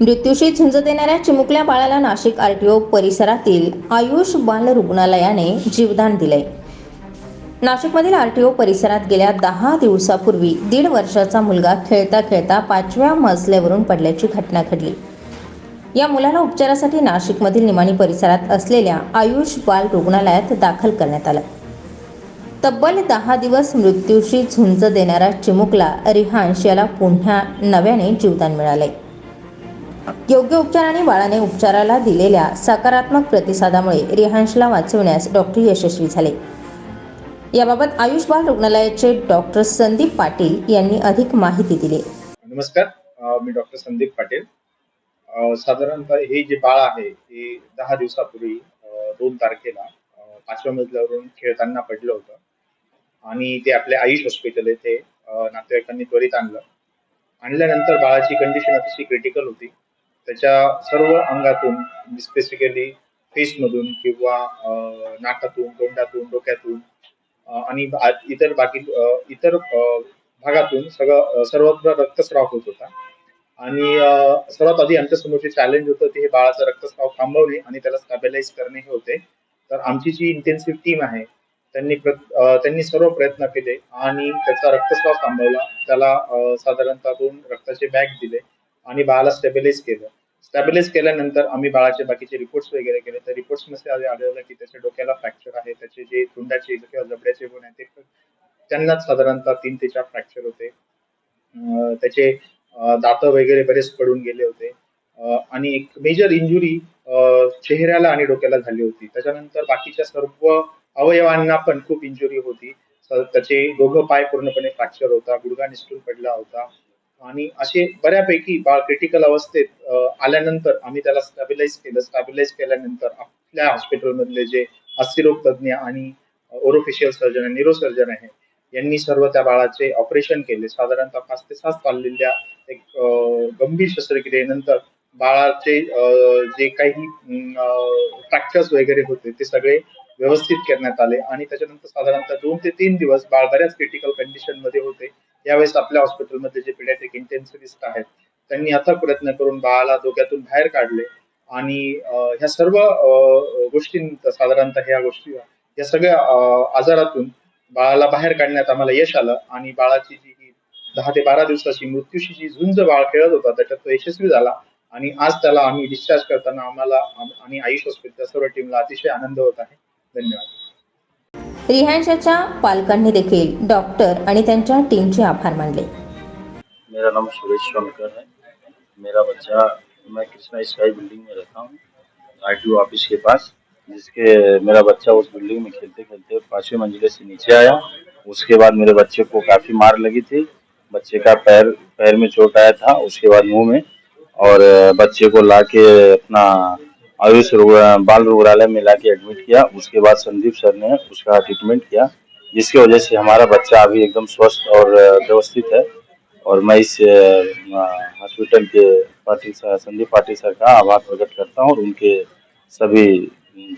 मृत्यूशी झुंज देणाऱ्या चिमुकल्या बाळाला नाशिक आरटीओ परिसरातील आयुष बाल रुग्णालयाने जीवदान दिले. नाशिकमधील आरटीओ परिसरात गेल्या दहा दिवसापूर्वी दीड वर्षाचा मुलगा खेळता खेळता पाचव्या मजल्यावरून पडल्याची घटना घडली. या मुलाला उपचारासाठी नाशिकमधील निमाणी परिसरात असलेल्या आयुष बाल रुग्णालयात दाखल करण्यात आलं. तब्बल दहा दिवस मृत्यूशी झुंज देणारा चिमुकला रिहांश याला पुन्हा नव्याने जीवदान मिळालंय योग्य उपचार आणि बाळाने उपचाराला दिलेल्या सकारात्मक प्रतिसादामुळे रिहांशला वाचवण्यास डॉक्टर यशस्वी झाले. याबाबत आयुष बाल रुग्णालयाचे डॉक्टर संदीप पाटील यांनी अधिक माहिती दिली. नमस्कार मी डॉक्टर संदीप पाटील. साधारणतः हे जे बाळ आहे हे दहा दिवसापूर्वी दोन तारखेला पाचव्या मजल्यावरून खेळताना पडलं होतं. आणि ते आपल्या आयुष हॉस्पिटल येथे नातेवाईकांनी त्वरित आणलं. आणल्यानंतर बाळाची कंडिशन अतिशय क्रिटिकल होती. त्याच्या सर्व अंगातून म्हणजे स्पेसिफिकली फेसमधून किंवा नाकातून तोंडातून डोक्यातून आणि इतर बाकी इतर भागातून सगळं सर्वत्र रक्तस्राव होत होता. आणि सर्वात आधी आमच्या समोरचे चॅलेंज होतं ते हे बाळाचा रक्तस्राव थांबवणे आणि त्याला स्टॅबिलाईज करणे हे होते. तर आमची जी इंटेन्सिव्ह टीम आहे त्यांनी प्र- त्यांनी सर्व प्रयत्न केले आणि त्याचा रक्तस्राव थांबवला. त्याला साधारणतः दोन रक्ताचे बॅग दिले आणि बाळाला स्टेबिलाईज केलं. स्टॅबिलाइज केल्यानंतर आम्ही बाळाचे बाकीचे रिपोर्ट्स वगैरे केले. तर रिपोर्ट्समध्ये आले- आढळलं की त्याच्या डोक्याला फ्रॅक्चर आहे. त्याचे जे तोंडाचे किंवा जबड्याचे गुण आहेत ते त्यांनाच साधारणतः तीन ते चार फ्रॅक्चर होते. त्याचे दात वगैरे बरेच पडून गेले होते. आणि एक मेजर इंजुरी चेहऱ्याला आणि डोक्याला झाली होती. त्याच्यानंतर बाकीच्या सर्व अवयवांना पण खूप इंजुरी होती. त्याचे दोघं पाय पूर्णपणे फ्रॅक्चर होता. गुडघा निसटून पडला होता. आणि असे बऱ्यापैकी बाळ क्रिटिकल अवस्थेत आल्यानंतर आम्ही त्याला स्टॅबिलाईज केलं. स्टॅबिलाईज केल्यानंतर आपल्या हॉस्पिटलमधले जे अस्थिरोग तज्ज्ञ आणि ओरोफिशियल सर्जन आणि न्यूरो सर्जन आहे यांनी सर्व त्या बाळाचे ऑपरेशन केले. साधारणतः पाच ते सात चाललेल्या एक गंभीर शस्त्रक्रियेनंतर बाळाचे जे काही फ्रॅक्चर्स वगैरे होते ते सगळे व्यवस्थित करण्यात आले. आणि त्याच्यानंतर साधारणतः दोन ते तीन दिवस बाळ बऱ्याच क्रिटिकल कंडिशनमध्ये होते. यावेळेस आपल्या हॉस्पिटलमध्ये जे पिडियाट्रिक इंटेन्सिव्हिस्ट आहेत त्यांनी अथक प्रयत्न करून बाळाला धोक्यातून बाहेर काढले. आणि ह्या सर्व अं, गोष्टी साधारणतः ह्या गोष्टी या सगळ्या आजारातून बाळाला बाहेर काढण्यात आम्हाला यश आलं. आणि बाळाची जी दहा ते बारा दिवसाची मृत्यूशी जी झुंज बाळ खेळत होता त्याच्यात तो यशस्वी झाला. आणि आज त्याला आम्ही डिस्चार्ज करताना आम्हाला आम- आणि आयुष हॉस्पिटलच्या सर्व टीमला अतिशय आनंद होत आहे. धन्यवाद. रिहांशाच्या पालकांनी देखील डॉक्टर आणि त्यांच्या टीमचे आभार मानले. मेरा नाम सुरेश शंकर है। मेरा बच्चा मैं कृष्णा स्काई बिल्डिंग में रहता हूँ आर ऑफ़िस के पास जिसके मेरा बच्चा उस बिल्डिंग में खेलते खेलते पाँचवें मंजिले से नीचे आया। उसके बाद मेरे बच्चे को काफ़ी मार लगी थी। बच्चे का पैर पैर में चोट आया था उसके बाद मुँह में। और बच्चे को ला के अपना आयुष बाल रुग्णालय में ला के एडमिट किया। उसके बाद संदीप सर ने उसका ट्रीटमेंट किया, जिसकी वजह से हमारा बच्चा अभी एकदम स्वस्थ और व्यवस्थित है। और मैं इस हॉस्पिटल के पाटिल सर, संदीप पाटिल सर का आभार प्रकट करता हूँ और उनके सभी,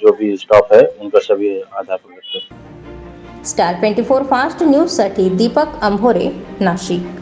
जो भी स्टाफ है, उनका सभी आभार प्रकट करता हूँ। स्टार ट्वेंटी फोर फास्ट न्यूजसाठी दीपक अंभोरे, नाशिक।